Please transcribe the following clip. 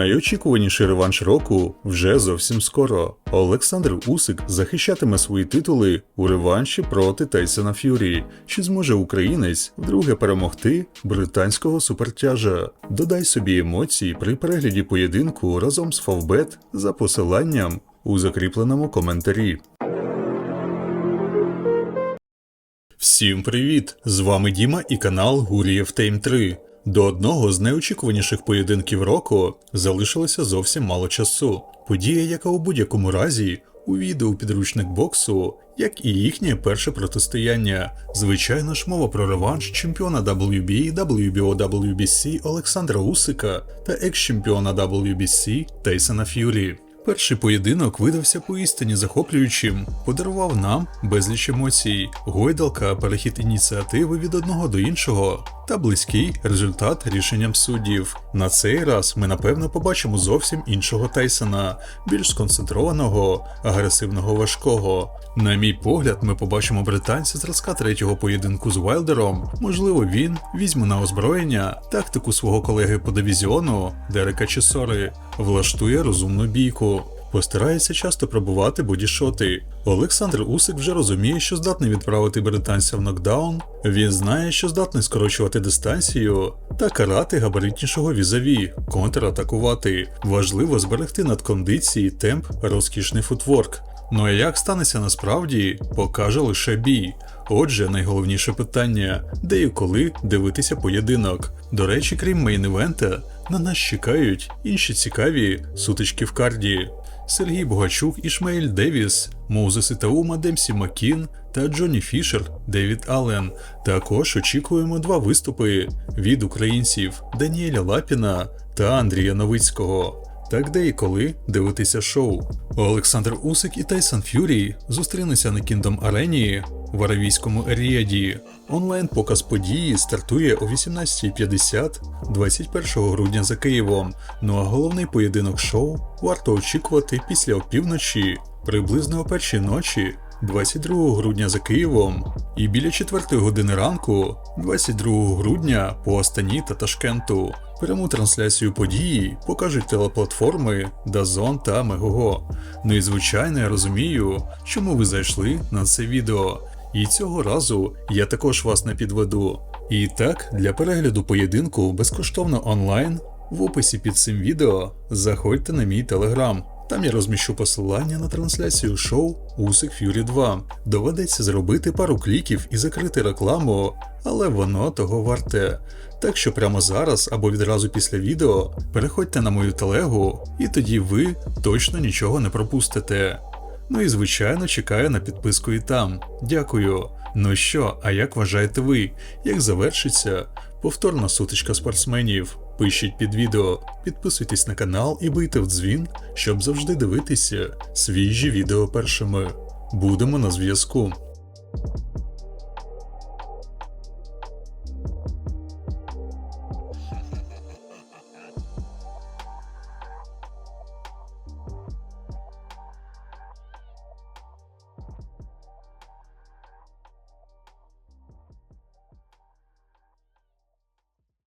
Найочікуваніший реванш року вже зовсім скоро. Олександр Усик захищатиме свої титули у реванші проти Тайсона Ф'юрі. Чи зможе українець вдруге перемогти британського супертяжа? Додай собі емоції при перегляді поєдинку разом з Фавбет за посиланням у закріпленому коментарі. Всім привіт! З вами Діма і канал Гурієв Тейм 3. До одного з найочікуваніших поєдинків року залишилося зовсім мало часу. Подія, яка у будь-якому разі увійде у підручник боксу, як і їхнє перше протистояння. Звичайно ж, мова про реванш чемпіона WBA, WBO, WBC Олександра Усика та екс-чемпіона WBC Тейсона Ф'юрі. Перший поєдинок видався поістині захоплюючим, подарував нам безліч емоцій, гойдалка, перехід ініціативи від одного до іншого та близький результат рішенням суддів. На цей раз ми напевно побачимо зовсім іншого Тайсона, більш сконцентрованого, агресивного важкого. На мій погляд, ми побачимо британця зразка третього поєдинку з Вайлдером. Можливо, він візьме на озброєння тактику свого колеги по дивізіону Дерека Чесори, влаштує розумну бійку. Постарається часто пробувати бодішоти. Олександр Усик вже розуміє, що здатний відправити британця в нокдаун. Він знає, що здатний скорочувати дистанцію та карати габаритнішого візаві, контратакувати. Важливо зберегти надкондиції, темп, розкішний футворк. Ну а як станеться насправді, покаже лише бій. Отже, найголовніше питання: де і коли дивитися поєдинок. До речі, крім мейн-івента, на нас чекають інші цікаві сутички в карді. Сергій Богачук, Ішмаїль Девіс, Моузес Ітаума, Демсі Макін та Джонні Фішер, Девід Аллен. Також очікуємо два виступи від українців Даніеля Лапіна та Андрія Новицького. Так де і коли дивитися шоу. Олександр Усик і Тайсон Ф'юрі зустрінуться на Кіндом Арені в Аравійському Еріаді. Онлайн-показ події стартує о 18.50 21 грудня за Києвом. Ну а головний поєдинок шоу варто очікувати після опівночі, приблизно о першій ночі. 22 грудня за Києвом і біля 4 години ранку, 22 грудня по Астані та Ташкенту. Пряму трансляцію події покажуть телеплатформи DAZN та Мегого. Ну і звичайно, я розумію, чому ви зайшли на це відео. І цього разу я також вас не підведу. І так, для перегляду поєдинку безкоштовно онлайн в описі під цим відео заходьте на мій телеграм. Там я розміщу посилання на трансляцію шоу Усик Ф'юрі 2. Доведеться зробити пару кліків і закрити рекламу, але воно того варте. Так що прямо зараз або відразу після відео переходьте на мою телегу, і тоді ви точно нічого не пропустите. Ну і звичайно чекаю на підписку і там. Дякую. Ну що, а як вважаєте ви, як завершиться повторна сутичка спортсменів? Пишіть під відео, підписуйтесь на канал і бийте в дзвін, щоб завжди дивитися свіжі відео першими. Будемо на зв'язку.